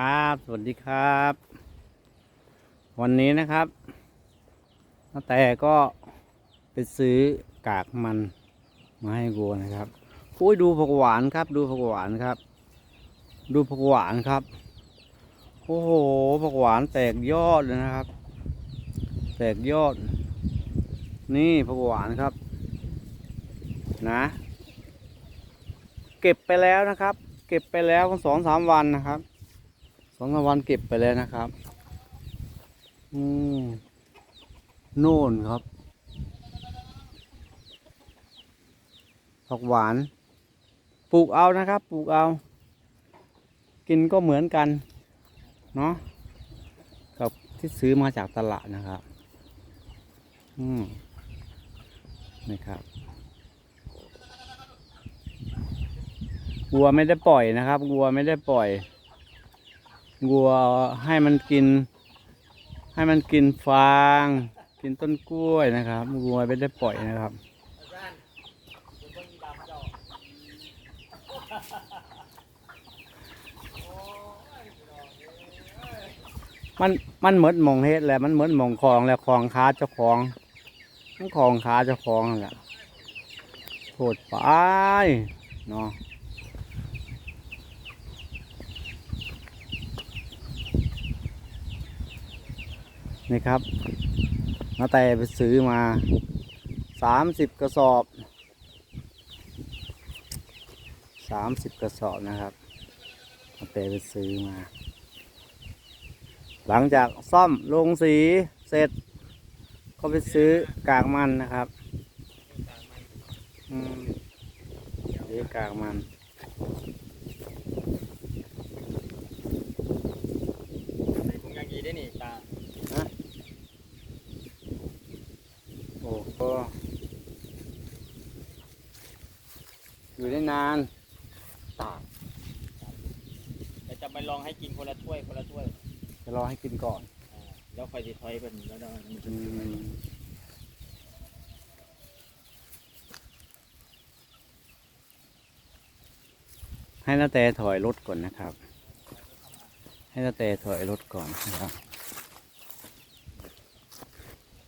ครับ สวัสดีครับ วันนี้นะครับน้าแต่ก็ไปซื้อกากมันมาให้วัวนะครับอุ้ยดูผักหวานครับ ดูผักหวานครับ ดูผักหวานครับ โอ้โหผักหวานแตกยอดเลยนะครับ แตกยอด นี่ผักหวานครับ นะ เก็บไปแล้วนะครับ เก็บไปแล้วสองสามวันนะครับ สองสามวันเก็บไปแล้วนะครับ อืมโน่นครับผักหวาน ปลูกเอานะครับ ปลูกเอา กินก็เหมือนกัน เนาะกับที่ซื้อมาจากตลาดนะครับ อืมนี่ครับวัวไม่ได้ปล่อยนะครับวัวไม่ได้ปล่อย วัวให้มันกิน ให้มันกินฟาง กินต้นกล้วยนะครับวัวไม่ได้ปล่อยนะครับมันมันเหมือนมองเฮ็ดแหละมันเหมือนมองคลองแล้วคลองค้าเจ้าของมันคลองค้าเจ้าของแหละโทษไปเนาะ นี่ครับนาแต่ไปซื้อมาสามสิบกระสอบสามสิบกระสอบนะครับนาแต่ไปซื้อมา หลังจากซ่อมลงสีเสร็จ ก็ไปซื้อกากมันนะครับอืมซื้อกากมันใส่ถุงยางยีได้นี่ตา โอ้โหอยู่ได้นานตาเดี๋ยวจะไปลองให้กินคนละถ้วยคนละถ้วยจะรอให้กินก่อนอ่าแล้วค่อยสิถอยเป็นแล้วเราอืมให้นาแต่ถอยรถก่อนนะครับ ให้นาแต่ถอยรถก่อนนะครับอืม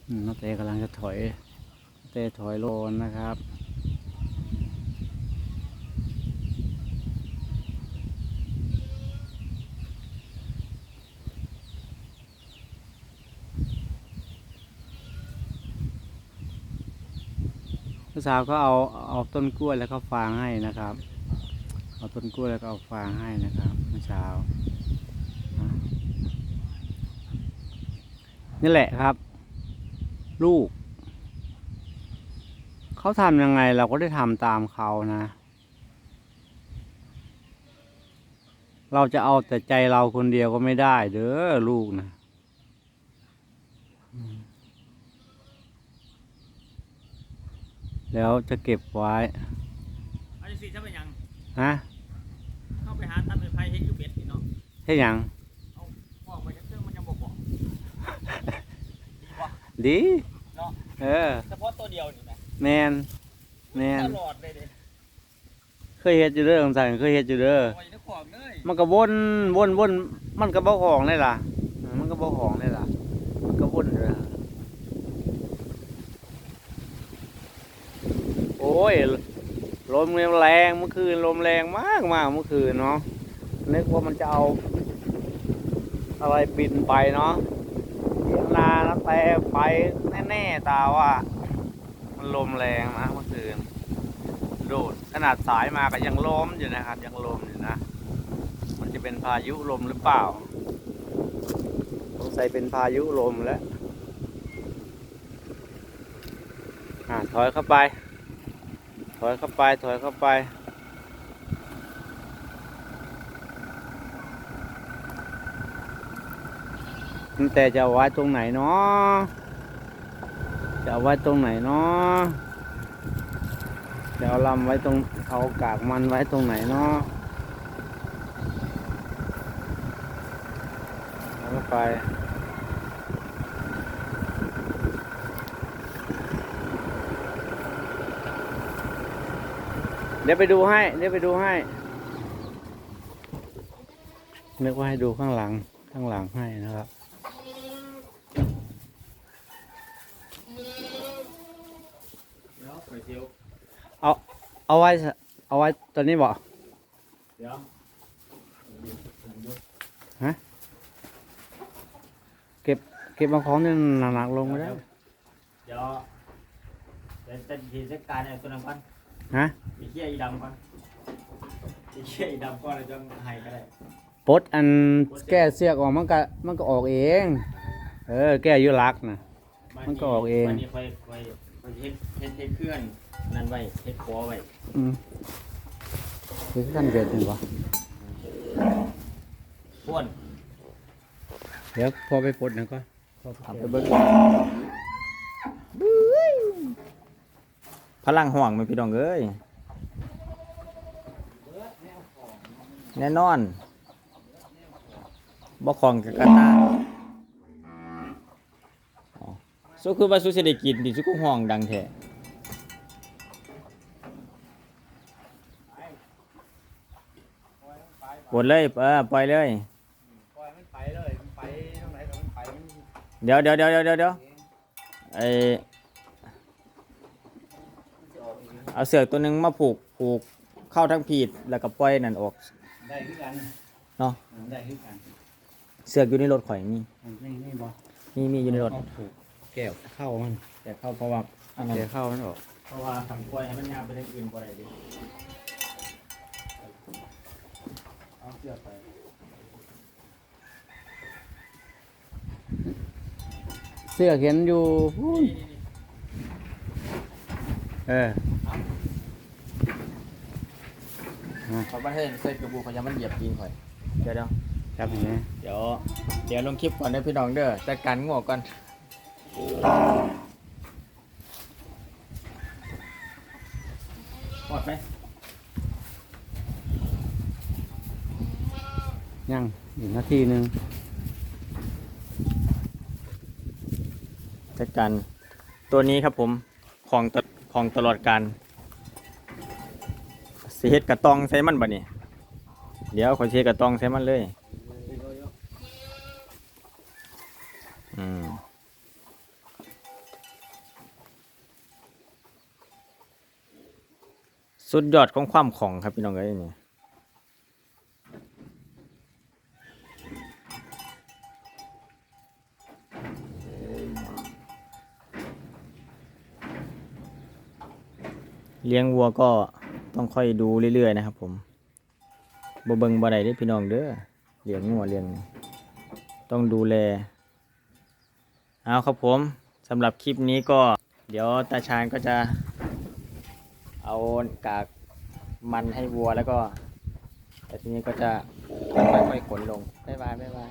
น้าแต่กำลังจะถอยนาแต่ถอยรถนะครับผู้สาวก็เอาเอาต้นกล้วยแล้วก็ฟางให้นะครับ เอาต้นกล้วยแล้วก็เอาฟางให้นะครับเมื่อเช้านี่แหละครับ ลูก เขาทำยังไงเราก็ได้ทำตามเขานะ เราจะเอาแต่ใจเราคนเดียวก็ไม่ได้เด้อลูกนะอืมแล้วจะเก็บไว้อันนี้สิจะเป็นหยังฮะเข้าไปหาตัดไม้ไผ่ให้อยู่เบ็ดนี่เนาะให้หยัง บอกไปเครื่องมันยังบอกบอก ดีวะดีเนาะเออเฉพาะตัวเดียวนี่นะแมนแมนตลอดเลยเด้เคยเฮ็ดอยู่เด้อคำสั่งเคยเฮ็ดอยู่เด้อโอ้ยนึกของเลยมันก็วนวนวนมันก็บ่ของได้ล่ะเออมันก็บ่ของได้ล่ะมันก็วนเลยโอ้ยลมแรงเมื่อคืนลมแรงมากมากเมื่อคืนเนาะนึกว่ามันจะเอา อะไรบินไปเนาะเสียง นาแล้วแต่ไปแน่ๆตาว่า มันลมแรงนะเมื่อคืนโดดขนาดสายมาก็ยังลมอยู่นะครับ ยังลมอยู่นะ มันจะเป็นพายุลมหรือเปล่าสงสัยเป็นพายุลมแล้วอ่าถอยเข้าไป ถอยเข้าไป ถอยเข้าไป แต่จะไว้ตรงไหนเนาะจะไว้ตรงไหนเนาะจะเอาลำไว้ตรงเอากากมันไว้ตรงไหนเนาะเอาเข้าไปเดี๋ยวไปดูให้ เดี๋ยวไปดูให้ นึกว่าให้ดูข้างหลัง ข้างหลังให้นะครับ เที่ยวเอาเอาไว้เอาไว้ตัวนี้บ่เดี๋ยวฮะเก็บเก็บมาของนี่หนักๆลงไม่ได้เดี๋ยวเดี๋ยวจะทีจัดการไอ้ตัวนั้นก่อนฮะไอ้เขี้ยอีดำก่อนไอ้เขี้ยอีดำก่อนแล้วจะให้ก็ได้ปดอันแก้เสือกออกมันก็มันก็ออกเอง เออ แก้ยุลักนะมันก็ออกเอง วันนี้ค่อยค่อยค่อยเฮ็ดเฮ็ดเฮ็ดเคลื่อนนั่นไว้เฮ็ดคอไว้อืมคือขั้นเกิดหนึ่งวะพ่วนเดี๋ยวพอไปปลดหนะก็เอาไปเบิ่งพลังห่วงไหมันพี่น้องเอ้ยแน่นอนบ่ของกับกระตาอ๋อ สุคือว่าสุสิได้กินดิสุกูห้องดังแท้ปวดเลยเออปล่อยเลย ปล่อยมันไปเลยมันไปตรงไหนก็มันไปมันเดี๋ยวเดี๋ยวเดี๋ยวเดี๋ยวเดี๋ยวไอเอาเสือกตัวหนึงมาผูกผูกเข้าทั้งผีดแล้วก็ปล่อยนั่นออก ได้คือกันเนาะ ได้คือกันเสือกอยู่ในรถข่อยนี่นี่นี่บ่มีมีอยู่ในรถ เอาถูก แก้วเข้ามันแต่เข้าเพราะว่าอันนั้นแก้วเข้ามันออกเพราะว่าทำปล่อยให้มันยาวไปทางอื่นบ่ได้ดิเอาเสือกไปเสื้อเห็นอยู่พูนเออเขาบ่ให้ใส่กระบุกเขาจะมันเหยียบตีนข่อยเดี๋ยวเดี๋ยวครับอย่างนี้เดี๋ยวเดี๋ยวลงคลิปก่อนเด้อพี่น้องเด้อจัดการงอกก่อน ปลอดไหมยังอีกนาทีหนึ่งจัดการตัวนี้ครับผมของตของตลอดการสิเฮ็ดกระตองใส่มันบ่นี่เดี๋ยวขอเฮ็ดกระตองใส่มันเลยอืม สุดยอดของความของครับพี่น้องเอ้ยนี่เลี้ยงวัวก็ต้องค่อยดูเรื่อยๆนะครับ ผมบ่เบิงบ่ได้เด้อพี่น้องเด้อเลี้ยงงัวเลี้ยงต้องดูแลเอาครับผมสำหรับคลิปนี้ก็ เดี๋ยวตาชาญก็จะ เอากากมันให้วัวแล้วก็ แต่ทีนี้ก็จะค่อยๆขนลงบ๊ายบายบ๊ายบาย